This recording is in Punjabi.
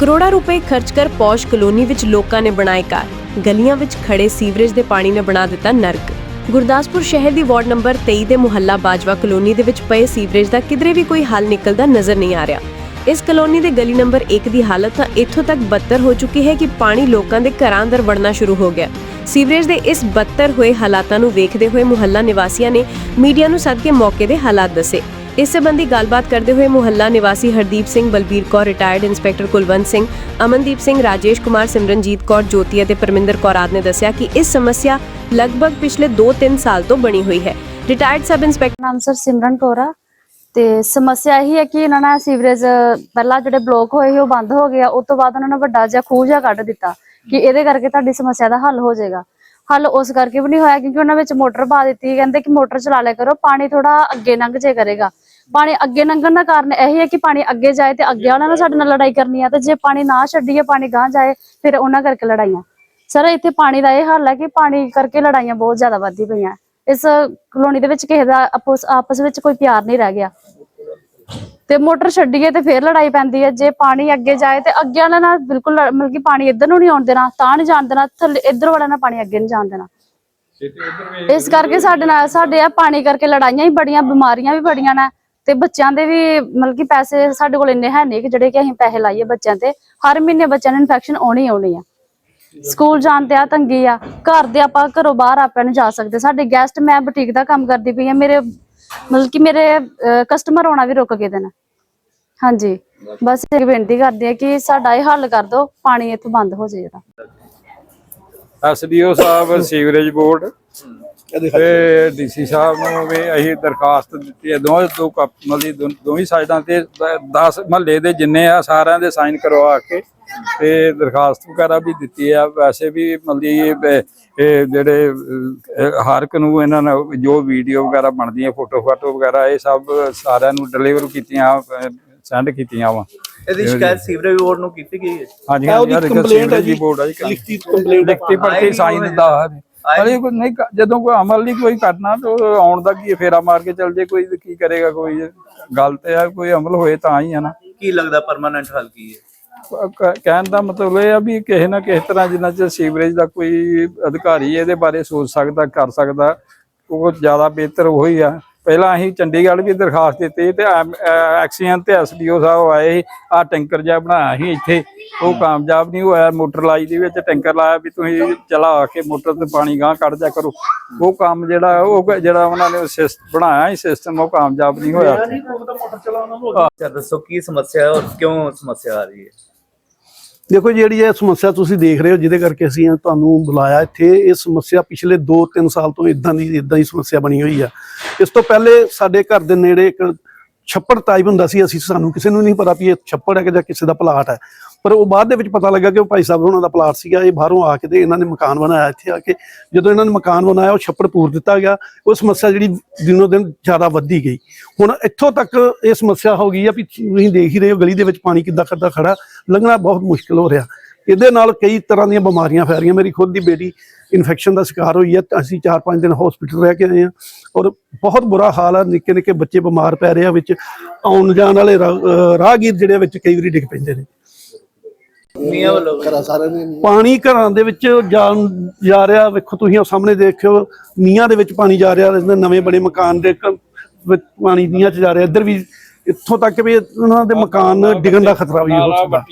ਕਰੋੜਾਂ ਰੁਪਏ ਖਰਚ ਕਰ ਪੌਸ਼ ਕਲੋਨੀ ਵਿੱਚ ਲੋਕਾਂ ਨੇ ਬਣਾਏ ਘਰ ਗਲੀਆਂ ਵਿੱਚ ਖੜੇ ਸੀਵਰੇਜ ਦੇ ਪਾਣੀ ਨੇ ਬਣਾ ਦਿੱਤਾ ਨਰਕ। ਗੁਰਦਾਸਪੁਰ ਸ਼ਹਿਰ ਦੀ ਵਾਰਡ ਨੰਬਰ 23 ਦੇ ਮੁਹੱਲਾ ਬਾਜਵਾ ਕਲੋਨੀ ਦੇ ਵਿੱਚ ਪਏ ਸੀਵਰੇਜ ਦਾ ਕਿਧਰੇ ਵੀ ਕੋਈ ਹੱਲ ਨਿਕਲਦਾ ਨਜ਼ਰ ਨਹੀਂ ਆ ਰਿਹਾ। ਇਸ ਕਲੋਨੀ ਦੇ ਗਲੀ ਨੰਬਰ 1 ਦੀ ਹਾਲਤ ਤਾਂ ਇੱਥੋਂ ਤੱਕ ਬੱਤਰ ਹੋ ਚੁੱਕੀ ਹੈ ਕਿ ਪਾਣੀ ਲੋਕਾਂ ਦੇ ਘਰਾਂ ਅੰਦਰ ਵੜਨਾ ਸ਼ੁਰੂ ਹੋ ਗਿਆ। ਸੀਵਰੇਜ ਦੇ ਇਸ ਬੱਤਰ ਹੋਏ ਹਾਲਾਤਾਂ ਨੂੰ ਵੇਖਦੇ ਹੋਏ ਮੁਹੱਲਾ ਨਿਵਾਸੀਆਂ ਨੇ ਮੀਡੀਆ ਨੂੰ ਸੱਦ ਕੇ ਮੌਕੇ ਦੇ ਹਾਲਾਤ ਦੱਸੇ। ਇਸ ਸੰਬੰਧੀ ਗੱਲਬਾਤ ਕਰਦੇ ਹੋਏ ਮੁਹੱਲਾ ਨਿਵਾਸੀ ਹਰਦੀਪ ਸਿੰਘ ਬਲਬੀਰ ਕੌਰ ਰਿਟਾਇਰਡ ਇੰਸਪੈਕਟਰ ਕੁਲਵੰਤ ਸਿੰਘ, ਅਮਨਦੀਪ ਸਿੰਘ, ਰਾਜੇਸ਼ ਕੁਮਾਰ, ਸਿਮਰਨਜੀਤ ਕੌਰ, ਜੋਤੀ ਅਤੇ ਪਰਮਿੰਦਰ ਕੌਰ ਆਦਿ ਨੇ ਦੱਸਿਆ ਕਿ ਇਸ ਸਮੱਸਿਆ ਲਗਭਗ ਪਿਛਲੇ 2-3 ਸਾਲ ਤੋਂ ਬਣੀ ਹੋਈ ਹੈ। ਰਿਟਾਇਰਡ ਸਬ ਇੰਸਪੈਕਟਰ ਨਾਮ ਸਰ ਸਿਮਰਨ ਕੌਰ ਤੇ ਸਮੱਸਿਆ ਇਹੀ ਹੈ ਕਿ ਇਹਨਾਂ ਨੇ ਸੀਵਰੇਜ, ਪਹਿਲਾਂ ਜਿਹੜੇ ਬਲੋਕ ਹੋਏ ਸੀ, ਉਹ ਬੰਦ ਹੋ ਗਿਆ ਉਸ ਤੋਂ ਬਾਅਦ ਉਹਨਾਂ ਨੇ ਵੱਡਾ ਜਿਹਾ ਖੂਹ ਜਿਹਾ ਕੱਢ ਦਿੱਤਾ ਕਿ ਇਹਦੇ ਕਰਕੇ ਤੁਹਾਡੀ ਸਮੱਸਿਆ ਦਾ ਹੱਲ ਹੋ ਜਾਏਗਾ। ਹੱਲ ਉਸ ਕਰਕੇ ਵੀ ਨਹੀਂ ਹੋਇਆ ਕਿਉਂਕਿ ਉਹਨਾਂ ਵਿੱਚ ਮੋਟਰ ਪਾ ਦਿੱਤੀ ਕਹਿੰਦੇ ਕਿ ਮੋਟਰ ਚਲਾ ਲਿਆ ਕਰੋ, ਪਾਣੀ ਥੋੜਾ ਅੱਗੇ ਲੰਘ ਜੇ ਕਰੇਗਾ। ਪਾਣੀ ਅੱਗੇ ਲੰਘਣ ਦਾ ਕਾਰਨ ਇਹ ਹੈ ਕਿ ਪਾਣੀ ਅੱਗੇ ਜਾਏ ਤੇ ਅੱਗੇ ਵਾਲਿਆਂ ਨਾਲ ਸਾਡੇ ਨਾਲ ਲੜਾਈ ਕਰਨੀ ਆ ਤੇ ਜੇ ਪਾਣੀ ਨਾ ਛੱਡੀਏ, ਪਾਣੀ ਗਾਂ ਜਾਏ, ਫਿਰ ਉਹਨਾਂ ਕਰਕੇ ਲੜਾਈਆਂ। ਸਰ, ਇੱਥੇ ਪਾਣੀ ਦਾ ਇਹ ਹੱਲ ਹੈ ਕਿ ਪਾਣੀ ਕਰਕੇ ਲੜਾਈਆਂ ਬਹੁਤ ਜ਼ਿਆਦਾ ਵੱਧਦੀ ਪਈਆਂ। ਇਸ ਕਲੋਨੀ ਦੇ ਵਿੱਚ ਕਿਸੇ ਦਾ ਆਪਸ ਆਪਸ ਵਿੱਚ ਕੋਈ ਪਿਆਰ ਨਹੀਂ ਰਹਿ ਗਿਆ। ਤੇ ਮੋਟਰ ਛੱਡੀਏ ਤੇ ਫੇਰ ਲੜਾਈ ਪੈਂਦੀ ਹੈ। ਜੇ ਪਾਣੀ ਅੱਗੇ ਜਾਏ ਤੇ ਅੱਗੇ ਵਾਲਾ ਨਾਲ ਬਿਲਕੁਲ ਮਤਲਬ ਕਿ ਪਾਣੀ ਇੱਧਰ ਨੂੰ ਨਹੀਂ ਆਉਣ ਦੇਣਾ ਤਾਂ ਨਹੀਂ ਜਾਣ ਦੇਣਾ ਥੱਲੇ ਇੱਧਰ ਵਾਲਾ ਨਾਲ ਪਾਣੀ ਅੱਗੇ ਨਹੀਂ ਜਾਣ ਦੇਣਾ। ਇਸ ਕਰਕੇ ਸਾਡੇ ਨਾਲ ਸਾਡੇ ਆ ਪਾਣੀ ਕਰਕੇ ਲੜਾਈਆਂ ਹੀ ਬੜੀਆਂ ਬਿਮਾਰੀਆਂ ਵੀ ਬੜੀਆਂ ਨੇ ਤੇ ਬੱਚਿਆਂ ਦੇ ਵੀ ਮਤਲਬ ਕਿ ਪੈਸੇ ਸਾਡੇ ਕੋਲ ਇੰਨੇ ਹੈ ਨਹੀਂ ਕਿ ਜਿਹੜੇ ਕਿ ਅਸੀਂ ਪੈਸੇ ਲਾਈਏ ਬੱਚਿਆਂ ਤੇ। ਹਰ ਮਹੀਨੇ ਬੱਚਿਆਂ ਨੂੰ ਇਨਫੈਕਸ਼ਨ ਆਉਣੀ ਆਉਣੀ ਆ। ਸਕੂਲ ਜਾਣ ਤੇ ਆ ਤੰਗੀ ਆ। ਘਰ ਦੇ ਆਪਾਂ ਘਰੋਂ ਬਾਹਰ ਆਪਾਂ ਨਹੀਂ ਜਾ ਸਕਦੇ। ਸਾਡੇ ਗੈਸਟ ਮੈਂ ਬੁਟੀਕ ਦਾ ਕੰਮ ਕਰਦੀ ਪਈ ਆ ਮੇਰੇ ਮਤਲਬ ਕਿ ਮੇਰੇ ਕਸਟਮਰ ਆਉਣਾ ਵੀ ਰੁਕ ਗਏ ਦੇ ਨੇ। ਹਾਂਜੀ। ਬਸ ਇੱਕ ਬੇਨਤੀ ਕਰਦੀ ਆ ਕਿ ਸਾਡਾ ਇਹ ਹੱਲ ਕਰ ਦਿਓ ਪਾਣੀ ਇੱਥੋਂ ਬੰਦ ਹੋ ਜਾਏ ਜਿਹੜਾ ਐਸਡੀਓ ਸਾਹਿਬ ਸੀਵਰੇਜ ਬੋਰਡ ਤੇ ਡੀਸੀ ਸਾਹਿਬ ਨੂੰ ਵੀ ਅਸੀਂ ਦਰਖਾਸਤ ਦਿੱਤੀ ਹੈ। ਦੋਵੇਂ ਦੋ ਕੱਪ ਮਤਲਬ ਦੋ- ਦੋਵੇਂ ਸਾਈਡਾਂ ਤੇ 10 ਮਹੱਲੇ ਦੇ ਜਿੰਨੇ ਆ ਸਾਰਿਆਂ ਦੇ ਸਾਈਨ ਕਰਵਾ ਕੇ ਤੇ ਦਰਖਾਸਤ ਵਗੈਰਾ ਵੀ ਦਿੱਤੀ ਆ ਵੈਸੇ ਵੀ ਮਤਲਬ ਇਹ ਇਹ ਜਿਹੜੇ ਹਰ ਇੱਕ ਨੂੰ ਇਹਨਾਂ ਨੇ ਜੋ ਵੀਡੀਓ ਵਗੈਰਾ ਬਣਦੀਆਂ ਫੋਟੋ ਫਾਟੋ ਵਗੈਰਾ ਇਹ ਸਭ ਸਾਰਿਆਂ ਨੂੰ ਡਿਲੀਵਰ ਕੀਤੀਆਂ ਸੈਂਡ ਕੀਤੀਆਂ ਵਾ। ਇਹਦੀ ਸ਼ਿਕਾਇਤ ਸੀਵਰੇਜ ਬੋਰਡ ਨੂੰ ਕੀਤੀ ਗਈ ਹੈ? ਹਾਂਜੀ ਹੈ ਉਹਦੀ ਹਾਂਜੀ complaint ਹੈ ਜੀ। ਬੋਰਡ ਆ ਜੀ ਲਿਖਤੀ ਹੈ। ਲਿਖਤੀ ਪੜਤੀ ਸਾਈਨ ਦਿੰਦਾ ਹੈ ਅਰੇ ਕੋਈ ਨਹੀਂ ਜਦੋਂ ਕੋਈ ਅਮਲ ਨਹੀਂ ਕੋਈ ਕਰਨਾ ਤਾਂ ਆਉਣ ਦਾ ਕੀ ਹੈ, ਫੇਰਾ ਮਾਰ ਕੇ ਚੱਲ ਜੇ ਕੋਈ ਕੀ ਕਰੇਗਾ ਕੋਈ? ਗੱਲ ਤੇ ਆ ਕੋਈ ਅਮਲ ਹੋਏ ਤਾਂ ਹੀ ਆ ਨਾ। ਕੀ ਲੱਗਦਾ ਪਰਮਾਨੈਂਟ ਹੱਲ ਕੀ ਹੈ? ਕਹਿਣ ਦਾ ਮਤਲਬ ਇਹ ਆ ਵੀ ਕਿਸੇ ਨਾ ਕਿਸੇ ਤਰ੍ਹਾਂ ਜਿੰਨਾ ਚਿਰ ਸੀਵਰੇਜ ਦਾ ਕੋਈ ਅਧਿਕਾਰੀ ਇਹਦੇ ਬਾਰੇ ਸੋਚ ਸਕਦਾ ਕਰ ਸਕਦਾ ਉਹ ਜ਼ਿਆਦਾ ਬਿਹਤਰ ਉਹੀ ਆ। ਪਹਿਲਾਂ ਅਸੀਂ ਚੰਡੀਗੜ੍ਹ ਵੀ ਦਰਖਾਸਤ ਦਿੱਤੀ ਤੇ ਐਕਸੀਅਨ ਤੇ ਐਸਡੀਓ ਸਾਹਿਬ ਆਏ ਆ ਟੈਂਕਰ ਜਿਹਾ ਬਣਾਇਆ ਸੀ ਇੱਥੇ। ਉਹ ਕਾਮਯਾਬ ਨਹੀਂ ਹੋਇਆ ਮੋਟਰ ਲਾਈ ਦੇ ਵਿੱਚ ਟੈਂਕਰ ਲਾਇਆ ਵੀ ਤੁਸੀਂ ਚਲਾ ਕੇ ਮੋਟਰ ਤੇ ਪਾਣੀ ਗਾਂ ਕੱਢ ਜਾ ਕਰੋ। ਉਹ ਕੰਮ ਜਿਹੜਾ ਉਹ ਜਿਹੜਾ ਉਹਨਾਂ ਨੇ ਸਿਸ- ਬਣਾਇਆ ਸੀ ਸਿਸਟਮ ਉਹ ਕਾਮਯਾਬ ਨਹੀਂ ਹੋਇਆ। ਦੱਸੋ ਕੀ ਸਮੱਸਿਆ ਹੈ ਔਰ ਕਿਉਂ ਸਮੱਸਿਆ ਆ ਰਹੀ ਹੈ? ਦੇਖੋ ਜਿਹੜੀ ਇਹ ਸਮੱਸਿਆ ਤੁਸੀਂ ਦੇਖ ਰਹੇ ਹੋ, ਜਿਹਦੇ ਕਰਕੇ ਅਸੀਂ ਤੁਹਾਨੂੰ ਬੁਲਾਇਆ ਇੱਥੇ, ਇਹ ਸਮੱਸਿਆ ਪਿਛਲੇ 2-3 ਸਾਲ ਤੋਂ ਇਦਾਂ ਦੀ, ਇਦਾਂ ਹੀ ਸਮੱਸਿਆ ਬਣੀ ਹੋਈ ਆ। ਇਸ ਤੋਂ ਪਹਿਲੇ ਸਾਡੇ ਘਰ ਦੇ ਨੇੜੇ ਇੱਕ ਛੱਪੜ ਟਾਈਪ ਹੁੰਦਾ ਸੀ ਅਸੀਂ, ਸਾਨੂੰ ਕਿਸੇ ਨੂੰ ਨਹੀਂ ਪਤਾ ਵੀ ਇਹ ਛੱਪੜ ਹੈ ਕਿ ਜਾਂ ਕਿਸੇ ਦਾ ਪਲਾਟ ਹੈ। ਪਰ ਉਹ ਬਾਅਦ ਦੇ ਵਿੱਚ ਪਤਾ ਲੱਗਾ ਕਿ ਉਹ ਭਾਈ ਸਾਹਿਬ ਉਹਨਾਂ ਦਾ ਪਲਾਟ ਸੀਗਾ, ਇਹ ਬਾਹਰੋਂ ਆ ਕੇ ਤੇ ਇਹਨਾਂ ਨੇ ਮਕਾਨ ਬਣਾਇਆ ਇੱਥੇ ਆ ਕੇ। ਜਦੋਂ ਇਹਨਾਂ ਨੇ ਮਕਾਨ ਬਣਾਇਆ, ਉਹ ਛੱਪੜ ਪੂਰ ਦਿੱਤਾ ਗਿਆ। ਉਹ ਸਮੱਸਿਆ ਜਿਹੜੀ ਦਿਨੋ ਦਿਨ ਜ਼ਿਆਦਾ ਵੱਧਦੀ ਗਈ। ਹੁਣ ਇੱਥੋਂ ਤੱਕ ਇਹ ਸਮੱਸਿਆ ਹੋ ਗਈ ਆ ਵੀ ਤੁਸੀਂ ਦੇਖ ਹੀ ਰਹੇ ਹੋ, ਗਲੀ ਦੇ ਵਿੱਚ ਪਾਣੀ ਕਿੱਦਾਂ ਕਿੱਦਾਂ ਖੜਾ। ਲੰਘਣਾ ਬਹੁਤ ਮੁਸ਼ਕਲ ਹੋ ਰਿਹਾ। ਇਹਦੇ ਨਾਲ ਕਈ ਤਰ੍ਹਾਂ ਦੀਆਂ ਬਿਮਾਰੀਆਂ ਫੈਲ ਰਹੀਆਂ। ਮੇਰੀ ਖੁਦ ਦੀ ਬੇਟੀ ਇਨਫੈਕਸ਼ਨ ਦਾ ਸ਼ਿਕਾਰ ਹੋਈ ਹੈ। ਅਸੀਂ 4-5 ਦਿਨ ਹਸਪੀਟਲ ਰਹਿ ਕੇ ਆਏ ਹਾਂ ਔਰ ਬਹੁਤ ਬੁਰਾ ਹਾਲ ਹੈ ਨਿੱਕੇ ਨਿੱਕੇ ਬੱਚੇ ਬਿਮਾਰ ਪੈ ਰਹੇ ਆ ਵਿੱਚ ਆਉਣ ਜਾਣ ਵਾਲੇ ਰਾਹਗੀਰ ਜਿਹੜੇ ਵਿੱਚ ਕਈ ਵਾਰੀ ਡਿੱਗ ਪੈਂਦੇ ਨੇ। ਮੀਆਂ ਵੱਲੋਂ ਪਾਣੀ ਘਰਾਂ ਦੇ ਵਿੱਚ ਜਾਣ ਜਾ ਰਿਹਾ। ਵੇਖੋ ਤੁਸੀਂ ਉਹ ਸਾਹਮਣੇ ਦੇਖਿਓ ਨੀਹਾਂ ਦੇ ਵਿੱਚ ਪਾਣੀ ਜਾ ਰਿਹਾ। ਇਹਦੇ ਨਵੇਂ ਬਣੇ ਮਕਾਨ ਦੇ ਵਿੱਚ ਪਾਣੀ ਨੀਹਾਂ 'ਚ ਜਾ ਰਿਹਾ। ਇੱਧਰ ਵੀ ਇੱਥੋਂ ਤੱਕ ਵੀ ਉਹਨਾਂ ਦੇ ਮਕਾਨ ਡਿੱਗਣ ਦਾ ਖਤਰਾ ਵੀ ਹੋ ਸਕਦਾ।